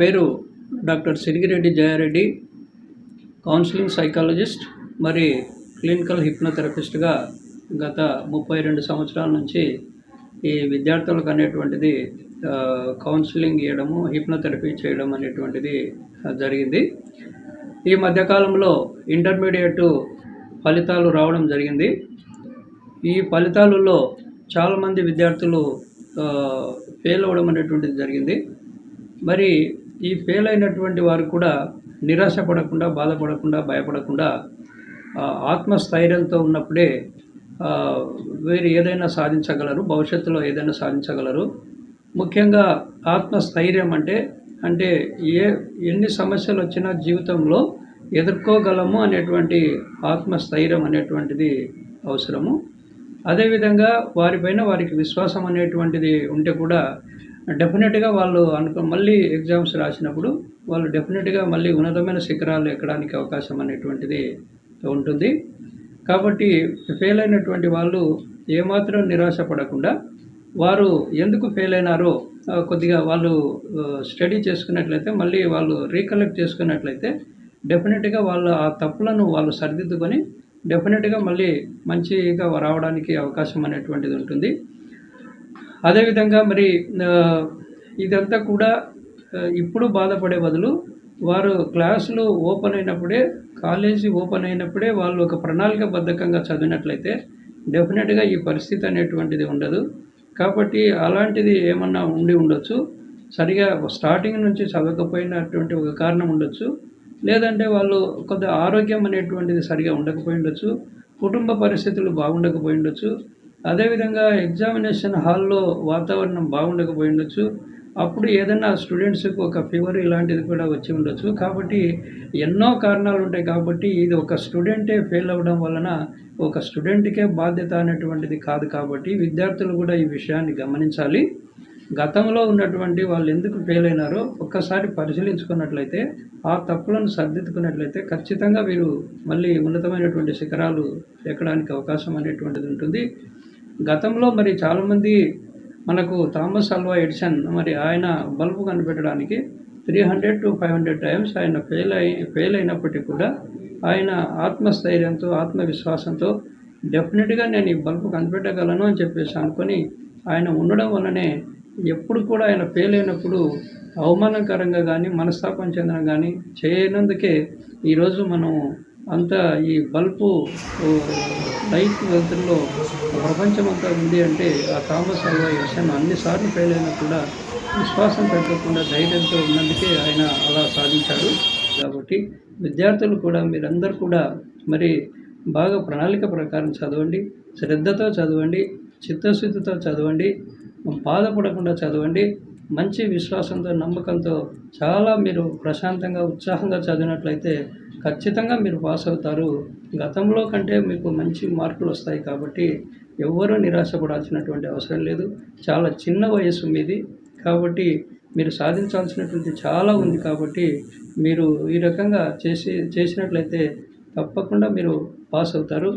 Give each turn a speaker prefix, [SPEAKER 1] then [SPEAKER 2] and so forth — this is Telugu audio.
[SPEAKER 1] పేరు doctor Sirigireddy Jayareddy counselling psychologist మరి క్లినికల్ హిప్నోథెరపిస్ట్గా గత ముప్పై రెండు సంవత్సరాల నుంచి ఈ విద్యార్థులకు అనేటువంటిది కౌన్సిలింగ్ ఇవ్వడము హిప్నోథెరపీ చేయడం అనేటువంటిది జరిగింది. ఈ మధ్యకాలంలో ఇంటర్మీడియట్ ఫలితాలు రావడం జరిగింది. ఈ ఫలితాలలో చాలామంది విద్యార్థులు ఫెయిల్ అవ్వడం అనేటువంటిది జరిగింది. మరి ఈ ఫెయిల్ అయినటువంటి వారు కూడా నిరాశ పడకుండా బాధపడకుండా భయపడకుండా ఆత్మస్థైర్యంతో ఉన్నప్పుడే వీరు ఏదైనా సాధించగలరు భవిష్యత్తులో ఏదైనా సాధించగలరు. ముఖ్యంగా ఆత్మస్థైర్యం అంటే అంటే ఏ ఎన్ని సమస్యలు వచ్చినా జీవితంలో ఎదుర్కోగలము అనేటువంటి ఆత్మస్థైర్యం అనేటువంటిది అవసరము. అదేవిధంగా వారిపైన వారికి విశ్వాసం అనేటువంటిది ఉంటే కూడా డెఫినెట్గా వాళ్ళు అనుకో మళ్ళీ ఎగ్జామ్స్ రాసినప్పుడు వాళ్ళు డెఫినెట్గా మళ్ళీ ఉన్నతమైన శిఖరాలు ఎక్కడానికి అవకాశం అనేటువంటిది ఉంటుంది. కాబట్టి ఫెయిల్ అయినటువంటి వాళ్ళు ఏమాత్రం నిరాశ పడకుండా వారు ఎందుకు ఫెయిల్ అయినారో కొద్దిగా వాళ్ళు స్టడీ చేసుకున్నట్లయితే మళ్ళీ వాళ్ళు రీకలెక్ట్ చేసుకున్నట్లయితే డెఫినెట్గా వాళ్ళు ఆ తప్పులను వాళ్ళు సరిదిద్దుకొని డెఫినెట్గా మళ్ళీ మంచిగా రావడానికి అవకాశం అనేటువంటిది ఉంటుంది. అదేవిధంగా మరి ఇదంతా కూడా ఇప్పుడు బాధపడే బదులు వారు క్లాసులు ఓపెన్ అయినప్పుడే కాలేజీ ఓపెన్ అయినప్పుడే వాళ్ళు ఒక ప్రణాళికబద్ధకంగా చదివినట్లయితే డెఫినెట్గా ఈ పరిస్థితి అనేటువంటిది ఉండదు. కాబట్టి అలాంటిది ఏమన్నా ఉండి ఉండొచ్చు. సరిగా స్టార్టింగ్ నుంచి చదవకపోయినటువంటి ఒక కారణం ఉండొచ్చు. లేదంటే వాళ్ళు కొంత ఆరోగ్యం అనేటువంటిది సరిగా ఉండకపోయి ఉండొచ్చు. కుటుంబ పరిస్థితులు బాగుండకపోయి ఉండొచ్చు. అదేవిధంగా ఎగ్జామినేషన్ హాల్లో వాతావరణం బాగుండకపోయి ఉండొచ్చు అప్పుడు ఏదైనా స్టూడెంట్స్కి ఒక ఫీవర్ ఇలాంటిది కూడా వచ్చి ఉండొచ్చు. కాబట్టి ఎన్నో కారణాలు ఉంటాయి కాబట్టి ఇది ఒక స్టూడెంటే ఫెయిల్ అవ్వడం వలన ఒక స్టూడెంట్కే బాధ్యత అనేటువంటిది కాదు కాబట్టి విద్యార్థులు కూడా ఈ విషయాన్ని గమనించాలి. గతంలో ఉన్నటువంటి వాళ్ళు ఎందుకు ఫెయిల్ అయినారో ఒక్కసారి పరిశీలించుకున్నట్లయితే ఆ తప్పులను సర్దిద్దుకున్నట్లయితే ఖచ్చితంగా వీరు మళ్ళీ ఉన్నతమైనటువంటి శిఖరాలు ఎక్కడానికి అవకాశం అనేటువంటిది ఉంటుంది. గతంలో మరి చాలామంది మనకు థామస్ అల్వా ఎడిసన్ మరి ఆయన bulb కనిపెట్టడానికి three hundred to five hundred times ఆయన ఫెయిల్ అయి ఫెయిల్ అయినప్పటికీ కూడా ఆయన ఆత్మస్థైర్యంతో ఆత్మవిశ్వాసంతో డెఫినెట్గా నేను ఈ బల్బు కనిపెట్టగలను అని చెప్పేసి అనుకొని ఆయన ఉండడం వల్లనే ఎప్పుడు కూడా ఆయన ఫెయిల్ అయినప్పుడు అవమానకరంగా కానీ మనస్తాపం చెందడం కానీ చేయనందుకే ఈరోజు మనం అంతా ఈ బల్బు లైట్ వెలుతురులో ప్రపంచం అంతా ఉంది అంటే ఆ థామస్ అల్వా ఎడిసన్ అన్నిసార్లు ఫెయిల్ అయినా కూడా విశ్వాసం పెట్టకుండా ధైర్యంతో ఉన్నందుకే ఆయన అలా సాధించాడు కాబట్టి విద్యార్థులు కూడా మీరందరూ కూడా మరి బాగా ప్రణాళిక ప్రకారం చదవండి శ్రద్ధతో చదవండి చిత్తశుద్ధితో చదవండి బాధపడకుండా చదవండి మంచి విశ్వాసంతో నమ్మకంతో చాలా మీరు ప్రశాంతంగా ఉత్సాహంగా చదివినట్లయితే ఖచ్చితంగా మీరు పాస్ అవుతారు. గతంలో కంటే మీకు మంచి మార్కులు వస్తాయి కాబట్టి ఎవ్వరూ నిరాశపడాల్సినటువంటి అవసరం లేదు. చాలా చిన్న వయసు మీది కాబట్టి మీరు సాధించాల్సినటువంటి చాలా ఉంది కాబట్టి మీరు ఈ రకంగా చేసి చేసినట్లయితే తప్పకుండా మీరు పాస్ అవుతారు.